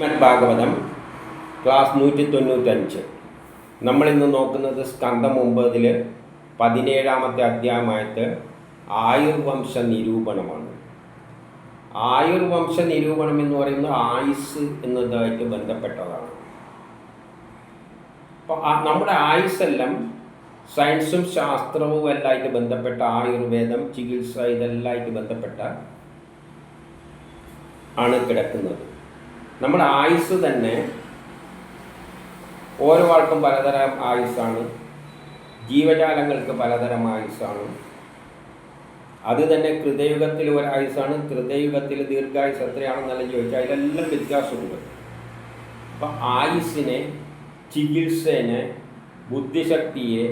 Bhagavatam class നൂറ്റി തൊണ്ണൂറ്റഞ്ച് നമ്മളിന്ന് നോക്കുന്നത് സ്കന്ധം ഒമ്പതിൽ പതിനേഴാമത്തെ അധ്യായമായിട്ട് ആയുർവംശ നിരൂപണമാണ്. ആയുർവംശ നിരൂപണം എന്ന് പറയുന്നത് ആയുസ് എന്നതായിട്ട് ബന്ധപ്പെട്ടതാണ്. അപ്പോൾ നമ്മുടെ ആയുസ്സെല്ലാം സയൻസും ശാസ്ത്രവും എല്ലായിട്ട് ബന്ധപ്പെട്ട ആയുർവേദം ചികിത്സ ഇതെല്ലാമായിട്ട് ബന്ധപ്പെട്ട ആണ് കിടക്കുന്നത്. നമ്മുടെ ആയുസ് തന്നെ ഓരോ ആൾക്കും പലതരം ആയുസ്സാണ്. ജീവജാലങ്ങൾക്ക് പലതരം ആയുസ്സാണ്. അത് തന്നെ കൃതയുഗത്തിൽ ഒരു ആയുസ്സാണ്. കൃതയുഗത്തിൽ ദീർഘായുസ് എത്രയാണെന്നെല്ലാം ചോദിച്ചാൽ അതിലെല്ലാം വ്യത്യാസമുണ്ട്. അപ്പം ആയുസ്സിനെ ചികിത്സേനെ ബുദ്ധിശക്തിയെ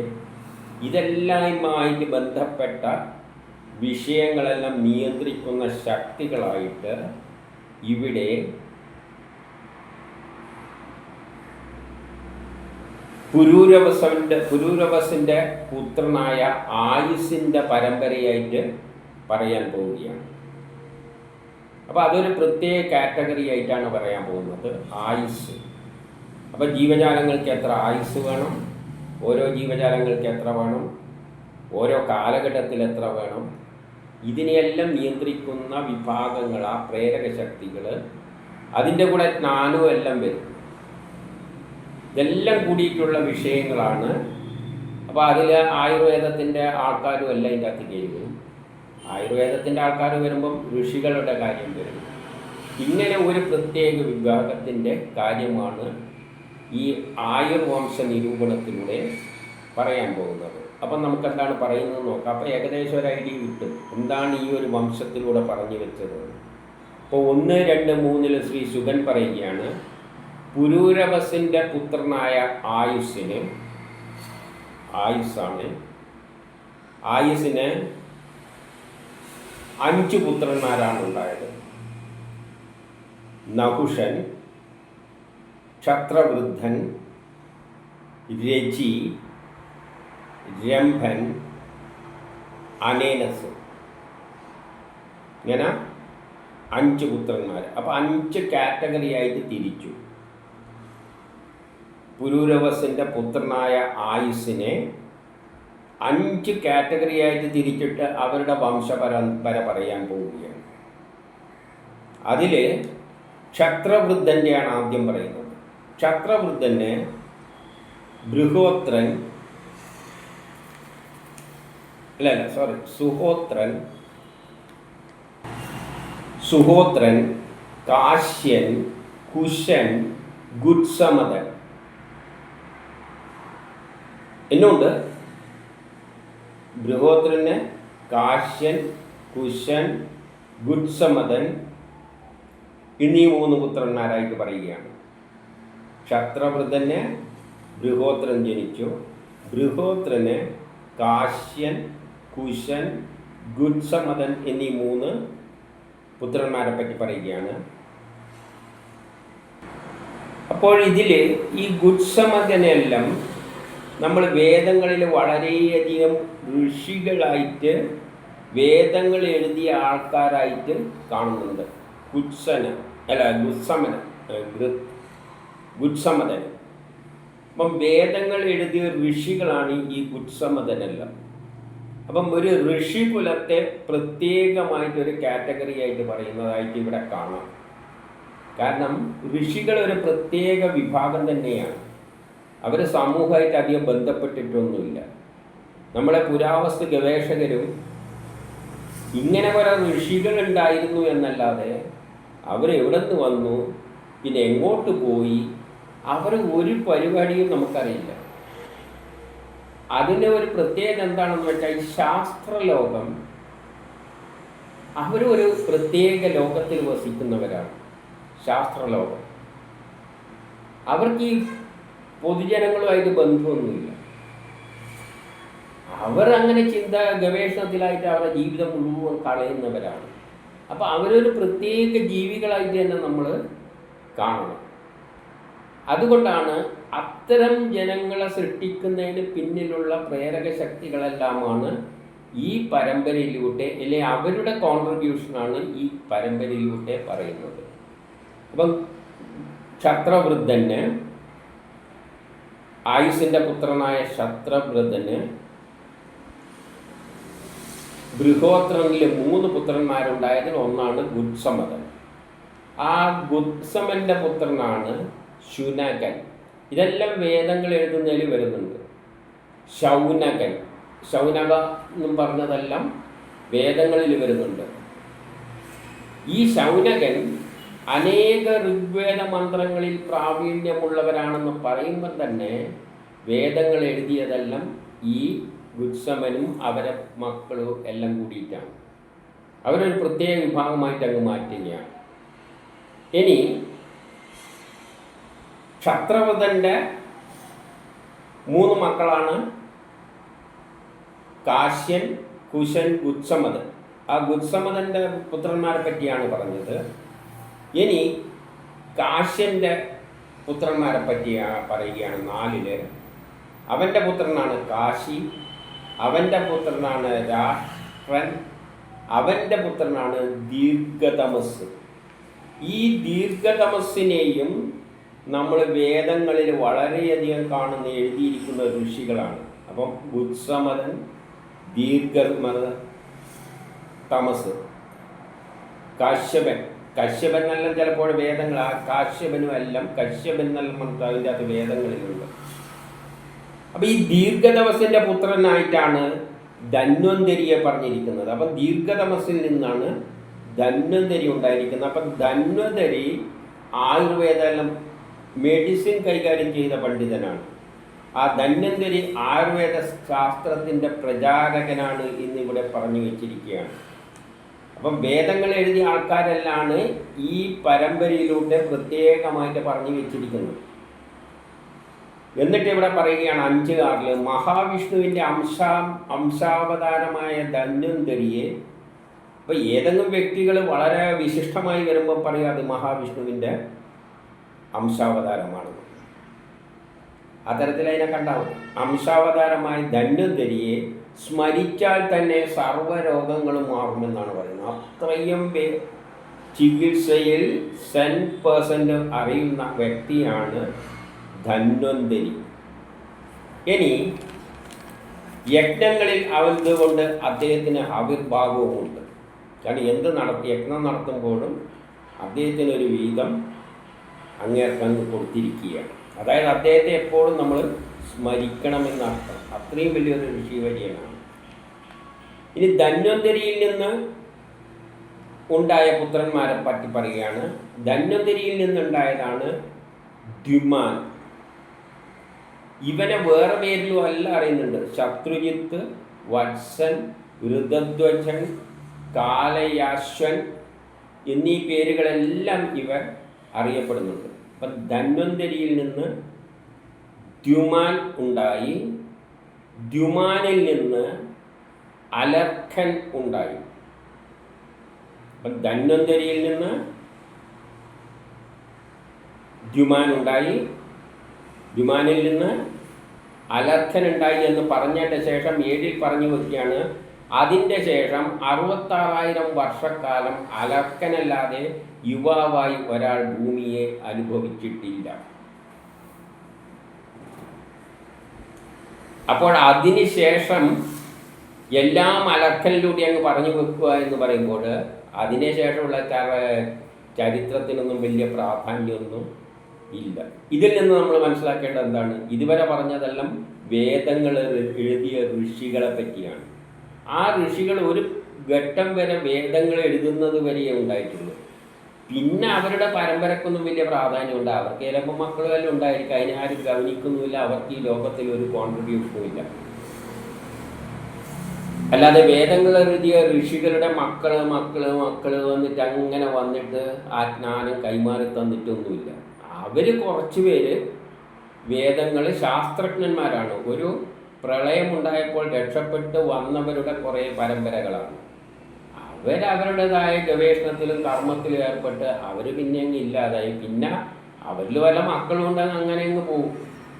ഇതെല്ലാമായിട്ട് ബന്ധപ്പെട്ട വിഷയങ്ങളെല്ലാം നിയന്ത്രിക്കുന്ന ശക്തികളായിട്ട് ഇവിടെ പുരൂരവസന്റെ പുരൂരവസിന്റെ പുത്രനായ ആയുസിന്റെ പരമ്പരയായിട്ട് പറയാൻ പോവുകയാണ്. അപ്പോൾ അതൊരു പ്രത്യേക കാറ്റഗറി ആയിട്ടാണ് പറയാൻ പോകുന്നത് ആയുസ് അപ്പോൾ ജീവജാലങ്ങൾക്ക് എത്ര ആയുസ് വേണം? ഓരോ ജീവജാലങ്ങൾക്ക് എത്ര വേണം? ഓരോ കാലഘട്ടത്തിൽ എത്ര വേണം? ഇതിനെയെല്ലാം നിയന്ത്രിക്കുന്ന വിഭാഗങ്ങൾ ആ പ്രേരക ശക്തികൾ അതിന്റെ കൂടെ ജ്ഞാനവും എല്ലാം വരും. ഇതെല്ലാം കൂടിയിട്ടുള്ള വിഷയങ്ങളാണ്. അപ്പോൾ അതിൽ ആയുർവേദത്തിന്റെ ആൾക്കാരും എല്ലാം ഇതിന്റെ അകത്ത് കയറി വരും. ആയുർവേദത്തിന്റെ ആൾക്കാർ വരുമ്പം ഋഷികളുടെ കാര്യം വരും. ഇങ്ങനെ ഒരു പ്രത്യേക വിഭാഗത്തിന്റെ കാര്യമാണ് ഈ ആയുർവംശ നിരൂപണത്തിലൂടെ പറയാൻ പോകുന്നത്. അപ്പം നമുക്ക് എന്താണ് പറയുന്നത് നോക്കാം. അപ്പോൾ ഏകദേശം ഒരു ഐഡിയ കിട്ടും. എന്താണ് ഈ ഒരു വംശത്തിലൂടെ പറഞ്ഞു വെച്ചത് അപ്പോൾ ഒന്ന് രണ്ട് മൂന്നിൽ ശ്രീ സുഗൻ പറയുകയാണ് പുരൂരവസിന്റെ പുത്രനായ ആയുസ്സിന് ആയുസ്സാണ്. ആയുസ്സിന് അഞ്ച് പുത്രന്മാരാണ് ഉണ്ടായത് നഹുഷൻ ക്ഷത്രവൃദ്ധൻ രചി രംഭൻ അനേനസ്. ഇങ്ങനെ അഞ്ച് പുത്രന്മാർ അപ്പോൾ അഞ്ച് കാറ്റഗറി ആയിട്ട് തിരിച്ചു. പുരൂരവസിന്റെ പുത്രനായ ആയുസിനെ അഞ്ച് കാറ്റഗറി ആയിട്ട് തിരിച്ചിട്ട് അവരുടെ വംശപരമ്പര പറയാൻ പോവുകയാണ്. അതിൽ ക്ഷത്രവൃദ്ധന്റെയാണ് ആദ്യം പറയുന്നത്. ക്ഷത്രവൃദ്ധന് ബൃഹോത്രൻ അല്ല സോറി സുഹോത്രൻ സുഹോത്രൻ കാശ്യൻ കുശൻ ഗുഡ്സമതൻ. എന്നുണ്ട് ബൃഹോത്രന് കാശ്യൻ കുശൻ ഗുഡ്സമതൻ എന്നീ മൂന്ന് പുത്രന്മാരായിട്ട് പറയുകയാണ്. ക്ഷത്രവൃതന് ബൃഹോത്രൻ ജനിച്ചു. ബൃഹോത്രന് കാശ്യൻ കുശൻ ഗുഡ്സമതൻ എന്നീ മൂന്ന് പുത്രന്മാരെ പറ്റി പറയുകയാണ്. അപ്പോൾ ഇതിൽ ഈ ഗുഡ്സമതനെല്ലാം നമ്മൾ വേദങ്ങളിൽ വളരെയധികം ഋഷികളായിട്ട് വേദങ്ങൾ എഴുതിയ ആൾക്കാരായിട്ട് കാണുന്നുണ്ട്. കുത്സന അല്ല ഗുസമന ഗുസമതൻ അപ്പം വേദങ്ങൾ എഴുതിയ ഋഷികളാണ് ഈ ഗുഡ്സമതനെല്ലാം അപ്പം ഒരു ഋഷി കുലത്തെ പ്രത്യേകമായിട്ടൊരു കാറ്റഗറി ആയിട്ട് പറയുന്നതായിട്ട് ഇവിടെ കാണാം. കാരണം ഋഷികൾ ഒരു പ്രത്യേക വിഭാഗം തന്നെയാണ്. അവർ സമൂഹമായിട്ട് അധികം ബന്ധപ്പെട്ടിട്ടൊന്നുമില്ല. നമ്മളെ പുരാവസ്തു ഗവേഷകരും ഇങ്ങനെ കുറെ ഋഷികൾ ഉണ്ടായിരുന്നു എന്നല്ലാതെ അവരെവിടെ നിന്ന് വന്നു പിന്നെ എങ്ങോട്ട് പോയി അവർ ഒരു പരിപാടിയും നമുക്കറിയില്ല. അതിന്റെ ഒരു പ്രത്യേകത എന്താണെന്ന് വെച്ചാൽ ഈ ശാസ്ത്രലോകം അവരൊരു പ്രത്യേക ലോകത്തിൽ വസിക്കുന്നവരാണ്. ശാസ്ത്രലോകം. അവർക്ക് ഈ പൊതുജനങ്ങളുമായിട്ട് ബന്ധമൊന്നുമില്ല. അവർ അങ്ങനെ ചിന്ത ഗവേഷണത്തിലായിട്ട് അവരുടെ ജീവിതം മുഴുവൻ കളയുന്നവരാണ്. അപ്പോൾ അവരൊരു പ്രത്യേക ജീവികളായിട്ട് തന്നെ നമ്മൾ കാണണം. അതുകൊണ്ടാണ് അത്തരം ജനങ്ങളെ സൃഷ്ടിക്കുന്നതിന് പിന്നിലുള്ള പ്രേരക ശക്തികളെല്ലാമാണ് ഈ പരമ്പരയിലൂടെ അല്ലെ അവരുടെ കോൺട്രിബ്യൂഷനാണ് ഈ പരമ്പരയിലൂടെ പറയുന്നത്. അപ്പം ക്ഷത്രവൃദ്ധന് ആയുസിന്റെ പുത്രനായ ക്ഷത്രവൃദ്ധന് ബൃഹോത്രനിലെ മൂന്ന് പുത്രന്മാരുണ്ടായതിൽ ഒന്നാണ് ഗുത്സമതൻ ആ ഗുത്സമന്റെ പുത്രനാണ് ശുനകൻ ഇതെല്ലാം വേദങ്ങൾ എഴുതുന്നതിൽ വരുന്നുണ്ട്. ശൗനകൻ ശൗനക എന്നും പറഞ്ഞതെല്ലാം വേദങ്ങളിൽ വരുന്നുണ്ട്. ഈ ശൗനകൻ അനേക ഋഗ്വേദ മന്ത്രങ്ങളിൽ പ്രാവീണ്യമുള്ളവരാണെന്ന് പറയുമ്പോൾ തന്നെ വേദങ്ങൾ എഴുതിയതെല്ലാം ഈ ഗുത്സമനും അവരെ മക്കളും എല്ലാം കൂടിയിട്ടാണ്. അവരൊരു പ്രത്യേക വിഭാഗമായിട്ട് അങ്ങ് മാറ്റുകയാണ്. ഇനി ക്ഷത്രവധന്റെ മൂന്ന് മക്കളാണ് കാശ്യൻ കുശൻ ഗുത്സമതൻ ആ ഗുത്സമതന്റെ പുത്രന്മാരെ പറ്റിയാണ് പറഞ്ഞത്. ഇനി കാശ്യന്റെ പുത്രന്മാരെ പറ്റി പറയുകയാണ് നാലിൽ. അവന്റെ പുത്രനാണ് കാശി അവന്റെ പുത്രനാണ് രാഷ്ട്രൻ അവന്റെ പുത്രനാണ് ദീർഘതമസ്. ഈ ദീർഘതമസ്സിനെയും നമ്മൾ വേദങ്ങളിൽ വളരെയധികം കാണുന്ന എഴുതിയിരിക്കുന്ന ഋഷികളാണ്. അപ്പം ബുത്സമതൻ ദീർഘമത തമസ്. കാശ്യപൻ. കശ്യപൻ എല്ലാം ചിലപ്പോൾ വേദങ്ങൾ ആ കാശ്യപനും എല്ലാം കശ്യപൻ നമുക്ക് അതിന്റെ അകത്ത് വേദങ്ങളിലുണ്ട്. അപ്പം ഈ ദീർഘതമസിന്റെ പുത്രനായിട്ടാണ് ധന്വന്തരിയെ പറഞ്ഞിരിക്കുന്നത്. അപ്പം ദീർഘതമസിൽ നിന്നാണ് ധന്വന്തരി ഉണ്ടായിരിക്കുന്നത്. അപ്പം ധന്വന്തരി ആയുർവേദം മെഡിസിൻ കൈകാര്യം ചെയ്ത പണ്ഡിതനാണ്. ആ ധന്വന്തരി ആയുർവേദ ശാസ്ത്രത്തിന്റെ പ്രചാരകനാണ് ഇന്നിവിടെ പറഞ്ഞു വെച്ചിരിക്കുകയാണ്. അപ്പം വേദങ്ങൾ എഴുതിയ ആൾക്കാരെല്ലാണ് ഈ പരമ്പരയിലൂടെ പ്രത്യേകമായിട്ട് പറഞ്ഞു വെച്ചിരിക്കുന്നത്. എന്നിട്ട് ഇവിടെ പറയുകയാണ് അഞ്ച് കാറിൽ മഹാവിഷ്ണുവിന്റെ അംശാ അംശാവതാരമായ ധന്വന്തരിയെ അപ്പോൾ ഏതെങ്കിലും വ്യക്തികൾ വളരെ വിശിഷ്ടമായി വരുമ്പോൾ പറയുക അത് മഹാവിഷ്ണുവിന്റെ അംശാവതാരമാണ്. അത്തരത്തിൽ അതിനെ കണ്ടാവും അംശാവതാരമായ ധന്വന്തരിയെ സ്മരിച്ചാൽ തന്നെ സർവരോഗങ്ങളും മാറുമെന്നാണ് പറയുന്നത്. അത്രയും ചികിത്സയിൽ സെൻ പേഴ്സന്റ് അറിയുന്ന വ്യക്തിയാണ് ധന്വന്തരി. ഇനി യജ്ഞങ്ങളിൽ അവന്തുകൊണ്ട് അദ്ദേഹത്തിന് ആവിർഭാവവുമുണ്ട്. കാരണം എന്ത് നടത്തി യജ്ഞം നടത്തുമ്പോഴും അദ്ദേഹത്തിന് ഒരു വീതം അങ്ങേർക്കങ്ങ് കൊടുത്തിരിക്കുകയാണ്. അതായത് അദ്ദേഹത്തെ എപ്പോഴും നമ്മൾ സ്മരിക്കണമെന്നർത്ഥം. അത്രയും വലിയൊരു ഋഷിവര്യനാണ് ഇനി ധന്വന്തരിയിൽ നിന്ന് ഉണ്ടായ പുത്രന്മാരെ പറ്റി പറയുകയാണ്. ധന്വന്തരിയിൽ നിന്നുണ്ടായതാണ് ദ്വിമാൻ ഇവനെ വേറെ പേരിലും അല്ല അറിയുന്നുണ്ട്. ശത്രുജിത്ത് വത്സൻ ഋതധ്വജൻ കാലയാശ്വൻ എന്നീ പേരുകളെല്ലാം ഇവർ അറിയപ്പെടുന്നുണ്ട്. അപ്പം ധന്വന്തരിയിൽ നിന്ന് ദ്യുമാൻ ഉണ്ടായി. ദ്യുമാനിൽ നിന്ന് അലർഖൻ ഉണ്ടായി. ധന്വന്തരിയിൽ നിന്ന് ദ്യുമാൻ ഉണ്ടായി. ദ്യുമാനിൽ നിന്ന് അലർഖൻ ഉണ്ടായി എന്ന് പറഞ്ഞതിന്റെ ശേഷം ഏഴിൽ പറഞ്ഞു വയ്ക്കുകയാണ് അതിന്റെ ശേഷം അറുപത്താറായിരം വർഷക്കാലം അലർക്കനല്ലാതെ യുവാവായി ഒരാൾ ഭൂമിയെ അനുഭവിച്ചിട്ടില്ല. അപ്പോൾ അതിനുശേഷം എല്ലാം അലർക്കനിലൂടെ അങ്ങ് പറഞ്ഞു വെക്കുക എന്ന് പറയുമ്പോൾ അതിനുശേഷമുള്ള ചരിത്രത്തിനൊന്നും വലിയ പ്രാധാന്യമൊന്നും ഇല്ല. ഇതിൽ നിന്ന് നമ്മൾ മനസ്സിലാക്കേണ്ടത് എന്താണ്? ഇതുവരെ പറഞ്ഞതെല്ലാം വേദങ്ങൾ എഴുതിയ ഋഷികളെ പറ്റിയാണ്. ആ ഋഷികൾ ഒരു ഘട്ടം വരെ വേദങ്ങൾ എഴുതുന്നത് വരെയേ ഉണ്ടായിട്ടുള്ളൂ. പിന്നെ അവരുടെ പരമ്പരക്കൊന്നും വലിയ പ്രാധാന്യമുണ്ട് അവർക്ക് ചിലപ്പോൾ മക്കളെല്ലാം ഉണ്ടായിരിക്കും. അതിനെ ആരും ഗവനിക്കുന്നുമില്ല അവർക്ക് ഈ ലോകത്തിൽ ഒരു കോൺട്രിബ്യൂഷനും ഇല്ല. അല്ലാതെ വേദങ്ങൾ എഴുതിയ ഋഷികളുടെ മക്കൾ മക്കൾ മക്കൾ വന്നിട്ട് അങ്ങനെ വന്നിട്ട് ആ ജ്ഞാനം കൈമാറി തന്നിട്ടൊന്നുമില്ല. അവർ കുറച്ചു പേര് വേദങ്ങൾ ശാസ്ത്രജ്ഞന്മാരാണ്. ഒരു പ്രളയമുണ്ടായപ്പോൾ രക്ഷപ്പെട്ട് വന്നവരുടെ കുറേ പരമ്പരകളാണ്. അവരവരുടേതായ ഗവേഷണത്തിലും കർമ്മത്തിലും ഏർപ്പെട്ട് അവർ പിന്നെ അങ്ങ് ഇല്ലാതായി. പിന്നെ അവരിൽ വല്ല മക്കളും ഉണ്ടെങ്കിൽ അങ്ങനെ അങ്ങ് പോകും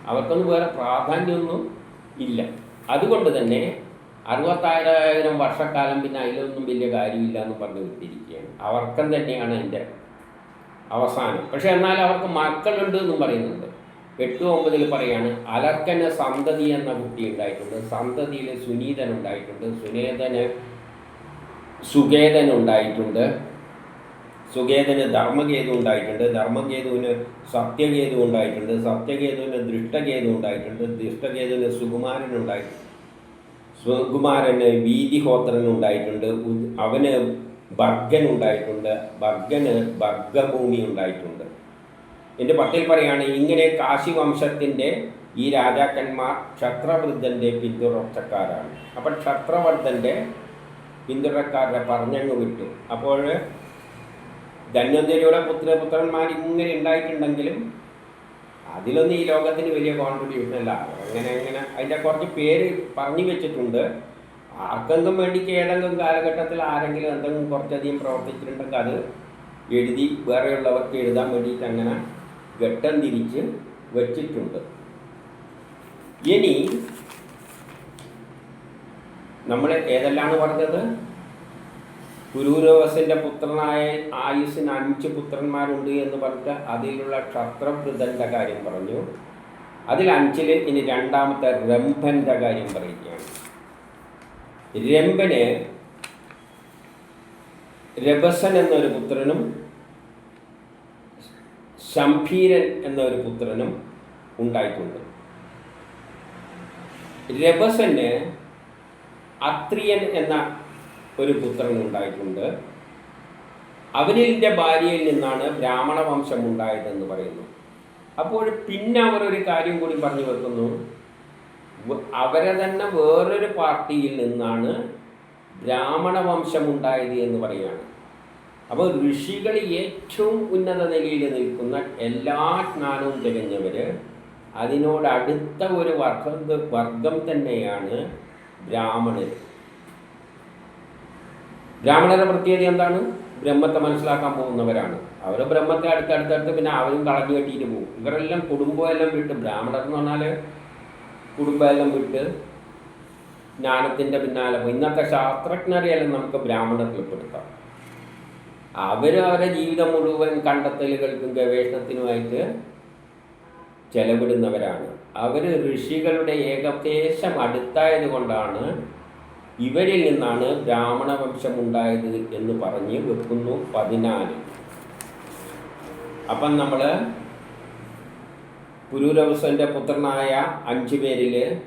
അവർക്കൊന്നും വേറെ പ്രാധാന്യമൊന്നും ഇല്ല. അതുകൊണ്ട് തന്നെ അറുപത്തായിരം വർഷക്കാലം പിന്നെ അതിലൊന്നും വലിയ കാര്യമില്ല എന്ന് പറഞ്ഞു വിട്ടിരിക്കുകയാണ്. അവർക്കം തന്നെയാണ് എന്റെ അവസാനം. പക്ഷെ എന്നാൽ അവർക്ക് മക്കളുണ്ട് എന്നും പറയുന്നുണ്ട്. എട്ട് ഒമ്പതിൽ പറയാണ് അലർക്കന് സന്തതി എന്ന കുട്ടി ഉണ്ടായിട്ടുണ്ട്. സന്തതിയിൽ സുനീതൻ ഉണ്ടായിട്ടുണ്ട്. സുനേതന് സുഖേതൻ ഉണ്ടായിട്ടുണ്ട് സുഖേതന് ധർമ്മകേതു ഉണ്ടായിട്ടുണ്ട്. ധർമ്മകേതുവിന് സത്യകേതു ഉണ്ടായിട്ടുണ്ട്. സത്യകേതുവിന് ദൃഷ്ടകേതു ഉണ്ടായിട്ടുണ്ട്. ദൃഷ്ടകേതുവിന് സുകുമാരൻ ഉണ്ടായിട്ടുണ്ട് സുകുമാരന് വീതിഹോത്രൻ ഉണ്ടായിട്ടുണ്ട് അവന് ഭർഗൻ ഉണ്ടായിട്ടുണ്ട് ഭർഗന് ഭർഗഭൂമി ഉണ്ടായിട്ടുണ്ട് എന്റെ പട്ടിൽ പറയുകയാണ് ഇങ്ങനെ കാശി വംശത്തിന്റെ ഈ രാജാക്കന്മാർ ക്ഷത്രവൃദ്ധന്റെ പിന്തുടർച്ചക്കാരാണ്. അപ്പം ക്ഷത്രവർദ്ധന്റെ പിന്തുടരക്കാരുടെ പറഞ്ഞങ്ങ് വിട്ടു. അപ്പോൾ ധന്വന്തരിയുടെ പുത്രപുത്രന്മാർ ഇങ്ങനെ ഉണ്ടായിട്ടുണ്ടെങ്കിലും അതിലൊന്നും ഈ ലോകത്തിന് വലിയ കോൺട്രിബ്യൂഷൻ അല്ല അങ്ങനെ അങ്ങനെ അതിന്റെ കുറച്ച് പേര് പറഞ്ഞു വെച്ചിട്ടുണ്ട്. ആർക്കെങ്കിലും വേണ്ടിക്ക് ഏതെങ്കിലും കാലഘട്ടത്തിൽ ആരെങ്കിലും എന്തെങ്കിലും കുറച്ചധികം പ്രവർത്തിച്ചിട്ടുണ്ടെങ്കിൽ അത് എഴുതി വേറെയുള്ളവർക്ക് എഴുതാൻ വേണ്ടിയിട്ട് അങ്ങനെ ഘട്ടം തിരിച്ച് വെച്ചിട്ടുണ്ട്. ഇനി നമ്മൾ ഏതെല്ലാമാണ് പറഞ്ഞത്? പുരൂരവസിന്റെ പുത്രനായ ആയുസിന് അഞ്ച് പുത്രന്മാരുണ്ട് എന്ന് പറഞ്ഞ അതിലുള്ള ക്ഷത്രഭൃതന്റെ കാര്യം പറഞ്ഞു. അതിൽ അഞ്ചിൽ ഇനി രണ്ടാമത്തെ രംഭന്റെ കാര്യം പറയുകയാണ്. രംഭന് രബസൻ എന്നൊരു പുത്രനും ശംഭീരൻ എന്നൊരു പുത്രനും ഉണ്ടായിട്ടുണ്ട്. രഭസന് അത്രിയൻ എന്ന ഒരു പുത്രൻ ഉണ്ടായിട്ടുണ്ട്. അവനിലിന്റെ ഭാര്യയിൽ നിന്നാണ് ബ്രാഹ്മണ വംശം ഉണ്ടായതെന്ന് പറയുന്നു. അപ്പോൾ പിന്നെ അവർ ഒരു കാര്യം കൂടി പറഞ്ഞു വെക്കുന്നു. അവരെ തന്നെ വേറൊരു പാർട്ടിയിൽ നിന്നാണ് ബ്രാഹ്മണ വംശം ഉണ്ടായത് എന്ന് പറയുകയാണ്. അപ്പോൾ ഋഷികൾ ഏറ്റവും ഉന്നത നിലയിൽ നിൽക്കുന്ന എല്ലാ ജ്ഞാനവും തികഞ്ഞവർ അതിനോടടുത്ത ഒരു വർഗം വർഗം തന്നെയാണ് ബ്രാഹ്മണർ ബ്രാഹ്മണരുടെ പ്രത്യേകത എന്താണ്? ബ്രഹ്മത്തെ മനസ്സിലാക്കാൻ പോകുന്നവരാണ്. അവർ ബ്രഹ്മത്തെ അടുത്തടുത്തടുത്ത് പിന്നെ അവരും കളഞ്ഞു കെട്ടിയിട്ട് പോകും. ഇവരെല്ലാം കുടുംബമെല്ലാം വിട്ട് ബ്രാഹ്മണർ എന്ന് പറഞ്ഞാൽ കുടുംബമെല്ലാം വിട്ട് ജ്ഞാനത്തിന്റെ പിന്നാലെ ഇന്നത്തെ ശാസ്ത്രജ്ഞരെയെല്ലാം നമുക്ക് ബ്രാഹ്മണത്തിൽ പെടുത്താം അവർ അവരുടെ ജീവിതം മുഴുവൻ കണ്ടെത്തലുകൾക്കും ഗവേഷണത്തിനുമായിട്ട് ചെലവിടുന്നവരാണ്. അവർ ഋഷികളുടെ ഏകദേശം അടുത്തായത് കൊണ്ടാണ് ഇവരിൽ നിന്നാണ് ബ്രാഹ്മണ വംശം ഉണ്ടായത് എന്ന് പറഞ്ഞ് വെക്കുന്നു പതിനാല്. അപ്പം നമ്മൾ പുരൂരവസന്റെ പുത്രനായ അഞ്ചു പേരിൽ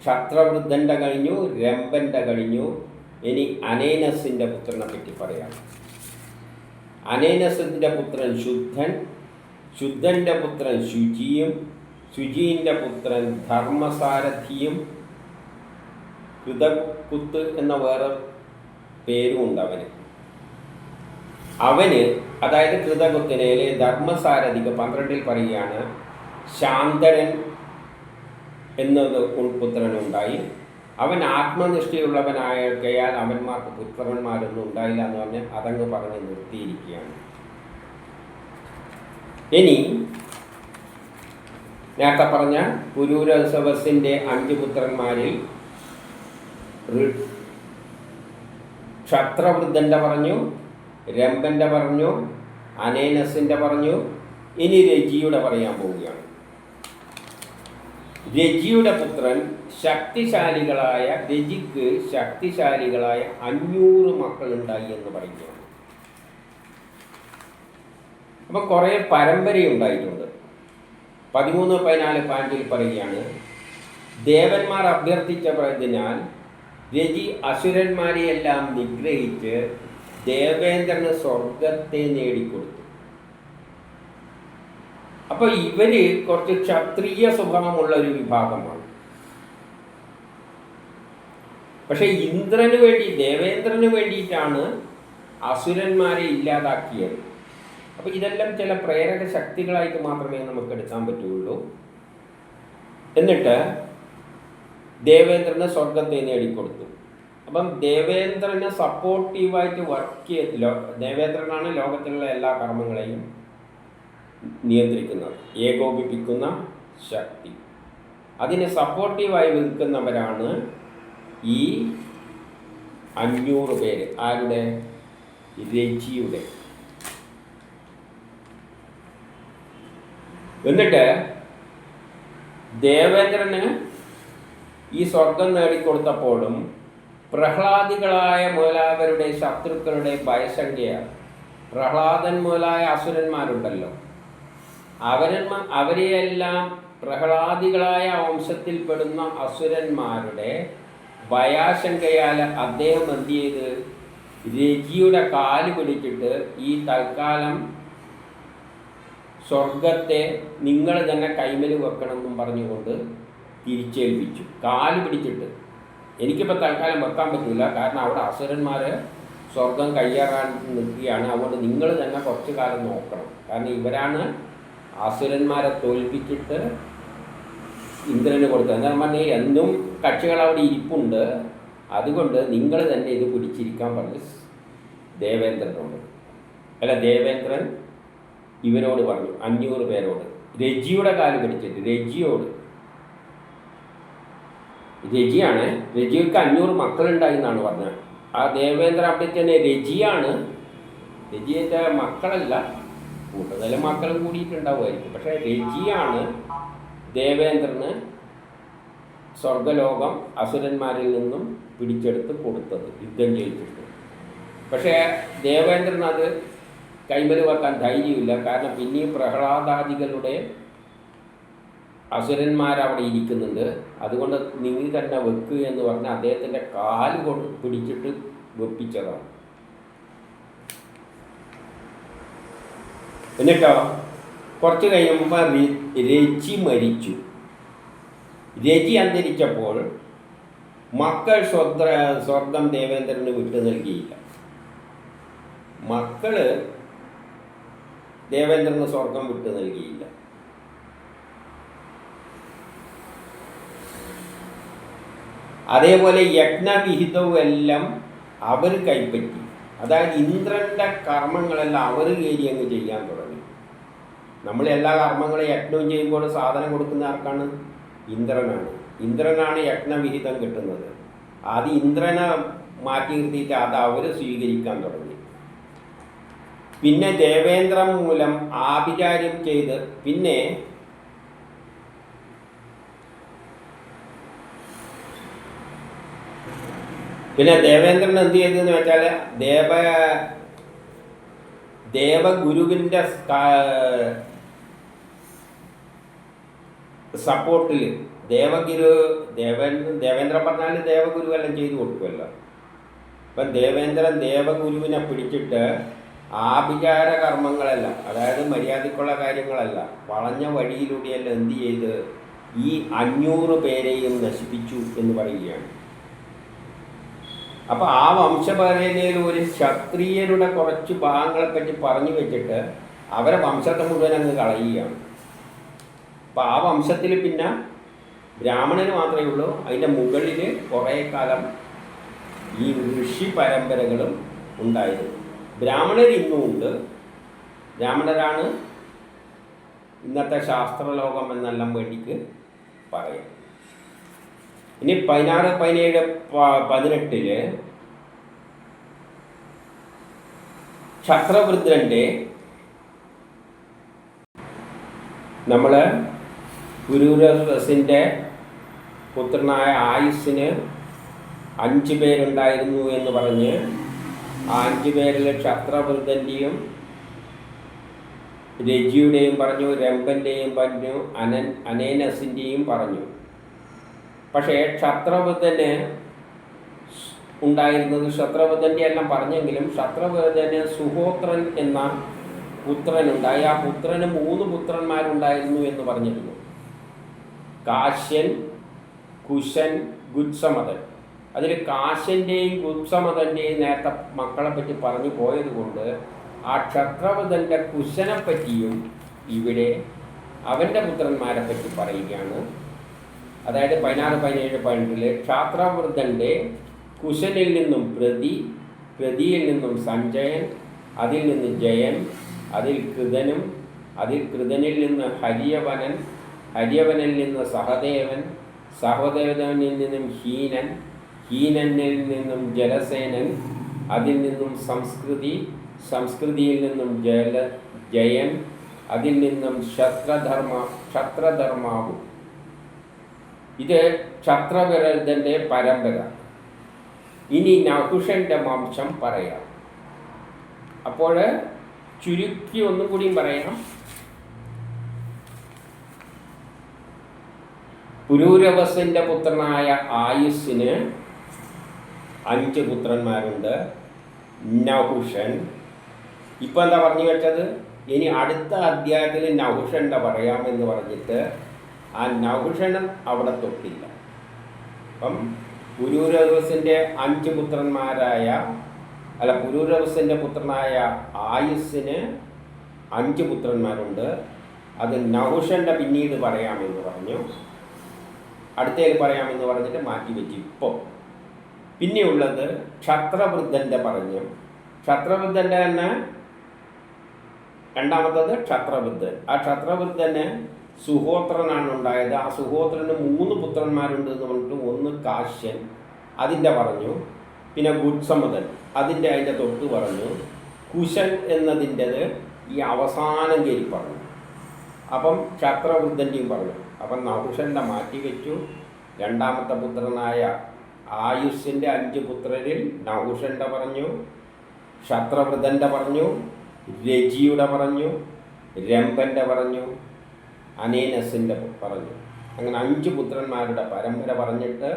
ക്ഷത്രവൃദ്ധന്റെ കഴിഞ്ഞു രംഭന്റെ കഴിഞ്ഞു. ഇനി അനേനസിന്റെ പുത്രനെ പറ്റി പറയാം. അനേനസിന്റെ പുത്രൻ ശുദ്ധൻ ശുദ്ധന്റെ പുത്രൻ ശുചിയും ശുചീന്റെ പുത്രൻ ധർമ്മസാരഥിയും കൃതകുത്ത് എന്ന വേറെ പേരും ഉണ്ട് അവന്. അവന് അതായത് കൃതകുത്തിനയിലെ ധർമ്മസാരഥിക്ക് പന്ത്രണ്ടിൽ പറയുകയാണ് ശാന്തരൻ എന്നത് പുത്രനുണ്ടായി. അവൻ ആത്മനിഷ്ഠയുള്ളവനായകയാൽ അവന്മാർക്ക് പുത്രന്മാരൊന്നും ഉണ്ടായില്ല എന്ന് പറഞ്ഞ് അതങ്ങ് പറഞ്ഞ് നിർത്തിയിരിക്കുകയാണ്. ഇനി നേരത്തെ പറഞ്ഞ പുരൂരസവസിന്റെ അഞ്ച് പുത്രന്മാരിൽ ക്ഷത്രവൃദ്ധന്റെ പറഞ്ഞു രംഭന്റെ പറഞ്ഞു അനേനസിന്റെ പറഞ്ഞു. ഇനി രജിയുടെ പറയാൻ പോവുകയാണ്. രജിയുടെ പുത്രൻ ശക്തിശാലികളായ രജിക്ക് ശക്തിശാലികളായ അഞ്ഞൂറ് മക്കളുണ്ടായി എന്ന് പറയുകയാണ്. അപ്പം കുറേ പരമ്പരയുണ്ടായിട്ടുണ്ട്. പതിമൂന്ന് പതിനാല് പാന്റിൽ പറയുകയാണ് ദേവന്മാർ അഭ്യർത്ഥിച്ചതിനാൽ രജി അസുരന്മാരെയെല്ലാം നിഗ്രഹിച്ച് ദേവേന്ദ്രന് സ്വർഗത്തെ നേടിക്കൊടുത്തു. അപ്പോൾ ഇവർ കുറച്ച് ക്ഷത്രിയ സ്വഭാവമുള്ള ഒരു വിഭാഗമാണ്. പക്ഷേ ഇന്ദ്രന് വേണ്ടി ദേവേന്ദ്രന് വേണ്ടിയിട്ടാണ് അസുരന്മാരെ ഇല്ലാതാക്കിയത്. അപ്പൊ ഇതെല്ലാം ചില പ്രേരക ശക്തികളായിട്ട് മാത്രമേ നമുക്ക് എടുക്കാൻ പറ്റുള്ളൂ. എന്നിട്ട് ദേവേന്ദ്രന് സ്വർഗത്തെ നേടിക്കൊടുത്തു അപ്പം ദേവേന്ദ്രനെ സപ്പോർട്ടീവായിട്ട് വർക്ക് ചെയ്ത് ദേവേന്ദ്രനാണ് ലോകത്തിലുള്ള എല്ലാ കർമ്മങ്ങളെയും നിയന്ത്രിക്കുന്നത്. ഏകോപിപ്പിക്കുന്ന ശക്തി. അതിനെ സപ്പോർട്ടീവായി നിൽക്കുന്നവരാണ് ഈ അഞ്ഞൂറ് പേര്. ആരുടെ? രജിയുടെ എന്നിട്ട് ദേവേന്ദ്രന് ഈ സ്വർഗം നേടിക്കൊടുത്തപ്പോഴും പ്രഹ്ലാദികളായ മുതലായവരുടെ ശത്രുക്കളുടെ ഭയസംഖ്യ പ്രഹ്ലാദൻ മുതലായ അസുരന്മാരുണ്ടല്ലോ. അവരന്മാർ അവരെയെല്ലാം പ്രഹ്ലാദികളായ വംശത്തിൽപ്പെടുന്ന അസുരന്മാരുടെ ഭയാശങ്കയാൽ അദ്ദേഹം എന്ത് ചെയ്ത് രജിയുടെ കാൽ പിടിച്ചിട്ട് ഈ തൽക്കാലം സ്വർഗത്തെ നിങ്ങൾ തന്നെ കൈമൽ വെക്കണമെന്നും പറഞ്ഞുകൊണ്ട് തിരിച്ചേൽപ്പിച്ചു. കാൽ പിടിച്ചിട്ട്. എനിക്കിപ്പോൾ തൽക്കാലം വെക്കാൻ പറ്റില്ല കാരണം അവിടെ അസുരന്മാർ സ്വർഗം കയ്യേറാൻ നിൽക്കുകയാണ്. അതുകൊണ്ട് നിങ്ങൾ തന്നെ കുറച്ച് കാലം നോക്കണം. കാരണം ഇവരാണ് അസുരന്മാരെ തോൽപ്പിച്ചിട്ട് ഇന്ദ്രന് കൊടുത്തത്. എന്താ പറഞ്ഞാൽ എന്നും കക്ഷികൾ അവിടെ ഇരിപ്പുണ്ട്. അതുകൊണ്ട് നിങ്ങൾ തന്നെ ഇത് പിടിച്ചിരിക്കാൻ പറഞ്ഞു ദേവേന്ദ്രനോട്. അല്ല ദേവേന്ദ്രൻ ഇവരോട് പറഞ്ഞു അഞ്ഞൂറ് പേരോട്. രജിയുടെ കാൽ പിടിച്ചിട്ട് രജിയോട്. രജിയാണ് രജിക്ക് അഞ്ഞൂറ് മക്കളുണ്ടായി എന്നാണ് പറഞ്ഞത്. ആ ദേവേന്ദ്ര അവിടെ രജിയാണ്. രജിയുടെ മക്കളല്ല കൂടുതൽ മക്കളും കൂടിയിട്ടുണ്ടാവുമായിരിക്കും. പക്ഷെ രജിയാണ് ദേവേന്ദ്രന് സ്വർഗലോകം അസുരന്മാരിൽ നിന്നും പിടിച്ചെടുത്ത് കൊടുത്തത് യുദ്ധം ചെയ്തിട്ട് പക്ഷേ ദേവേന്ദ്രൻ അത് കൈമൽ വെക്കാൻ ധൈര്യമില്ല. കാരണം പിന്നെയും പ്രഹ്ലാദാദികളുടെ അസുരന്മാരവിടെ ഇരിക്കുന്നുണ്ട്. അതുകൊണ്ട് നിങ്ങൾ തന്നെ വെക്കുക എന്ന് പറഞ്ഞാൽ അദ്ദേഹത്തിന്റെ കാൽ കൊണ്ട് പിടിച്ചിട്ട് വെപ്പിച്ചതാണ്. എന്നിട്ടോ? കുറച്ച് കഴിയുമ്പോൾ രചി മരിച്ചു. രചി അന്തരിച്ചപ്പോൾ മക്കൾ സ്വർഗ സ്വർഗം ദേവേന്ദ്രന് വിട്ടു നൽകിയില്ല. മക്കൾ ദേവേന്ദ്രന് സ്വർഗം വിട്ടു നൽകിയില്ല. അതേപോലെ യജ്ഞവിഹിതവും എല്ലാം അവർ കൈപ്പറ്റി. അതായത് ഇന്ദ്രന്റെ കർമ്മങ്ങളെല്ലാം അവർ കയറി അങ്ങ് ചെയ്യാൻ തുടങ്ങി. നമ്മൾ എല്ലാ കർമ്മങ്ങളും യജ്ഞവും ചെയ്യുമ്പോൾ സാധനം കൊടുക്കുന്ന ആർക്കാണ്? ഇന്ദ്രനാണ്. ഇന്ദ്രനാണ് യജ്ഞവിഹിതം കിട്ടുന്നത്. അത് ഇന്ദ്രനെ മാറ്റി നിർത്തിയിട്ട് അത് അവർ സ്വീകരിക്കാൻ തുടങ്ങി. പിന്നെ ദേവേന്ദ്രം മൂലം ആഭിചാര്യം ചെയ്ത് പിന്നെ പിന്നെ ദേവേന്ദ്രൻ എന്ത് ചെയ്തെന്ന് വെച്ചാൽ ദേവ ദേവഗുരുവിന്റെ സപ്പോർട്ടിൽ ദേവഗുരു ദേവൻ ദേവേന്ദ്രൻ പറഞ്ഞാൽ ദേവഗുരു എല്ലാം ചെയ്തു കൊടുക്കുമല്ലോ. അപ്പം ദേവേന്ദ്രൻ ദേവഗുരുവിനെ പിടിച്ചിട്ട് ആഭിചാര കർമ്മങ്ങളല്ല അതായത് മര്യാദക്കുള്ള കാര്യങ്ങളല്ല. വളഞ്ഞ വഴിയിലൂടെയല്ല എന്ത് ചെയ്ത് ഈ അഞ്ഞൂറ് പേരെയും നശിപ്പിച്ചു എന്ന് പറയുകയാണ്. അപ്പോൾ ആ വംശപരമ്പരയിൽ ഒരു ക്ഷത്രിയരുടെ കുറച്ച് ഭാഗങ്ങളെ പറ്റി പറഞ്ഞു വെച്ചിട്ട് അവരെ വംശത്തെ മുഴുവൻ അങ്ങ് കളയുകയാണ്. അപ്പോൾ ആ വംശത്തിൽ പിന്നെ ബ്രാഹ്മണന് മാത്രമേ ഉള്ളൂ. അതിന്റെ മുകളിൽ കുറേ കാലം ഈ ഋഷി പരമ്പരകളും ഉണ്ടായിരുന്നു. ബ്രാഹ്മണർ ഇന്നും ഉണ്ട് ബ്രാഹ്മണരാണ് ഇന്നത്തെ ശാസ്ത്രലോകം എന്നെല്ലാം വേണ്ടിക്ക് പറയാം ഇനി പതിനാറ് പതിനേഴ് പതിനെട്ടിൽ ക്ഷത്രവൃദ്ധന്റെ നമ്മൾ ഗുരുരസിന്റെ പുത്രനായ ആയുസ്സിന് അഞ്ച് പേരുണ്ടായിരുന്നു എന്ന് പറഞ്ഞ് അഞ്ച് പേരിൽ ക്ഷത്രവൃദ്ധന്റെയും രജിയുടെയും പറഞ്ഞു രംഭന്റെയും പറഞ്ഞു അനൻ അനേനസിന്റെയും പറഞ്ഞു. പക്ഷേ ക്ഷത്രവൃദ്ധന് ഉണ്ടായിരുന്നത് ക്ഷത്രവൃതന്റെ എല്ലാം പറഞ്ഞെങ്കിലും ക്ഷത്രവൃദ്ധന് സുഹോത്രൻ എന്ന പുത്രനുണ്ടായി. ആ പുത്രന് മൂന്ന് പുത്രന്മാരുണ്ടായിരുന്നു എന്ന് പറഞ്ഞിരുന്നു. കാശ്യൻ കുശൻ ഗുത്സമതൻ. അതിൽ കാശന്റെയും കുത്സമതന്റെയും നേരത്തെ മക്കളെ പറ്റി പറഞ്ഞു പോയതുകൊണ്ട് ആ ക്ഷത്രവൃതന്റെ കുശനെപ്പറ്റിയും ഇവിടെ അവന്റെ പുത്രന്മാരെ പറ്റി പറയുകയാണ്. അതായത് പതിനാറ് പതിനേഴ് പതിനെട്ടിൽ ക്ഷാത്രവൃദ്ധന്റെ കുശനിൽ നിന്നും പ്രതി പ്രതിയിൽ നിന്നും സഞ്ജയൻ അതിൽ നിന്ന് ജയൻ അതിൽ കൃതനും അതിൽ കൃതനിൽ നിന്ന് ഹരിയവനൻ ഹരിയവനിൽ നിന്ന് സഹദേവൻ സഹദേവനിൽ നിന്നും ഹീനൻ ഹീനനിൽ നിന്നും ജലസേനൻ അതിൽ നിന്നും സംസ്കൃതി സംസ്കൃതിയിൽ നിന്നും ജല ജയൻ അതിൽ നിന്നും ക്ഷത്രധർമ്മ ക്ഷത്രധർമാവും ഇത് ക്ഷത്രവിരതന്റെ പരമ്പര. ഇനി നഹുഷന്റെ വംശം പറയാം. അപ്പോൾ ചുരുക്കി ഒന്നും കൂടിയും പറയാം. പുരൂരവസിന്റെ പുത്രനായ ആയുസ്സിന് അഞ്ച് പുത്രന്മാരുണ്ട് നഹുഷൻ ഇപ്പം എന്താ പറഞ്ഞു വെച്ചത്? ഇനി അടുത്ത അധ്യായത്തിൽ നഹുഷന്റെ പറയാമെന്ന് പറഞ്ഞിട്ട് ആ നഹുഷനും അവിടെ തൊട്ടില്ല. അപ്പം പുരൂരവസിന്റെ അഞ്ച് പുത്രന്മാരായ അല്ല പുരൂരവസിന്റെ പുത്രനായ ആയുസ്സിന് അഞ്ച് പുത്രന്മാരുണ്ട് അത് നഹുഷന്റെ പിന്നീട് പറയാമെന്ന് പറഞ്ഞു. അടുത്തേൽ പറയാമെന്ന് പറഞ്ഞിട്ട് മാറ്റി വെച്ചു. ഇപ്പോൾ പിന്നെയുള്ളത് ക്ഷത്രവൃദ്ധന്റെ പറഞ്ഞു. ക്ഷത്രവൃദ്ധന്റെ തന്നെ രണ്ടാമത്തത് ക്ഷത്രവൃദ്ധൻ. ആ ക്ഷത്രവൃദ്ധന് സുഹോത്രനാണ് ഉണ്ടായത്. ആ സുഹോത്രന് മൂന്ന് പുത്രന്മാരുണ്ട് എന്ന് പറഞ്ഞിട്ട് ഒന്ന് കാശ്യൻ അതിന്റെ പറഞ്ഞു. പിന്നെ ഗുഡ്സമതൻ അതിന്റെ അതിന്റെ തൊട്ട് പറഞ്ഞു. കുശൻ എന്നതിന്റെത് ഈ അവസാനം കയറി പറഞ്ഞു. അപ്പം ക്ഷത്രവൃദ്ധന്റെയും പറഞ്ഞു. അപ്പം നഹുഷന്റെ മാറ്റി വെച്ചു. രണ്ടാമത്തെ പുത്രനായ ആയുഷിന്റെ അഞ്ച് പുത്രരിൽ നഹുഷന്റെ പറഞ്ഞു ക്ഷത്രവൃദ്ധന്റെ പറഞ്ഞു രജിയുടെ പറഞ്ഞു രംഭന്റെ പറഞ്ഞു അനേനസിന്റെ പറഞ്ഞു. അങ്ങനെ അഞ്ച് പുത്രന്മാരുടെ പരമ്പര പറഞ്ഞിട്ട്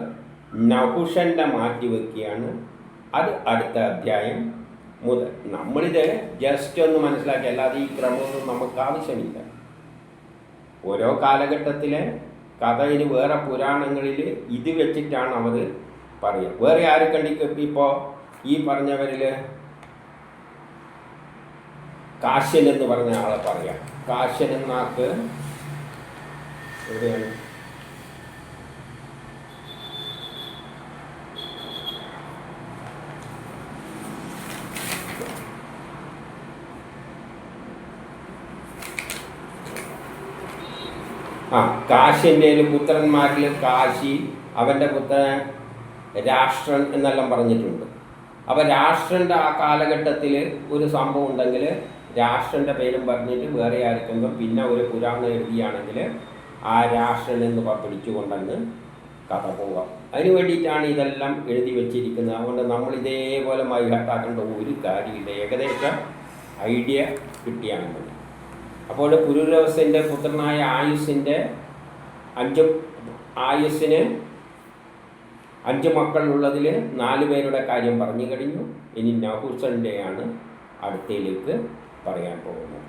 നഹുഷന്റെ മാറ്റി വയ്ക്കുകയാണ് അത് അടുത്ത അധ്യായം മുതൽ. നമ്മളിത് ജസ്റ്റ് ഒന്ന് മനസ്സിലാക്കി. അല്ലാതെ ഈ ക്രമമൊന്നും നമുക്ക് ആവശ്യമില്ല. ഓരോ കാലഘട്ടത്തിലെ കഥയിൽ വേറെ പുരാണങ്ങളിൽ ഇത് വെച്ചിട്ടാണ് അവർ പറയുക വേറെ ആരെ കണ്ടിക്ക് ഇപ്പോൾ ഈ പറഞ്ഞവരിൽ കാശ്യൻ എന്ന് പറഞ്ഞ ആളെ പറയാം. കാശ്യൻ എന്നാക്ക് എവിടെയാണ്? ആ കാശ്യന്റെ പുത്രന്മാരിൽ കാശി അവന്റെ പുത്രൻ രാഷ്ട്രൻ എന്നെല്ലാം പറഞ്ഞിട്ടുണ്ട്. അപ്പോൾ രാഷ്ട്രന്റെ ആ കാലഘട്ടത്തിൽ ഒരു സംഭവം ഉണ്ടെങ്കിൽ രാഷ്ട്രന്റെ പേരും പറഞ്ഞിട്ട് വേറെ ആയിരിക്കുമ്പോൾ പിന്നെ ഒരു പുരാണം എഴുതിയാണെങ്കിൽ ആ രാഷ്ട്രൻ എന്ന് പിടിച്ചുകൊണ്ടെന്ന് കഥ പോകാം അതിന് വേണ്ടിയിട്ടാണ് ഇതെല്ലാം എഴുതി വെച്ചിരിക്കുന്നത്. അതുകൊണ്ട് നമ്മൾ ഇതേപോലെ മൈഹാട്ടാക്കേണ്ട ഒരു കാര്യമില്ല. ഏകദേശം ഐഡിയ കിട്ടിയാണെന്ന് അപ്പോൾ പുരുരവസിന്റെ പുത്രനായ ആയുസിന്റെ അഞ്ചും ആയുസ്സിന് അഞ്ച് മക്കളുള്ളതിൽ നാല് പേരുടെ കാര്യം പറഞ്ഞു കഴിഞ്ഞു. ഇനി നഹുസന്റെയാണ് അടുത്തയിലേക്ക് പറയാൻ പോകുന്നത്.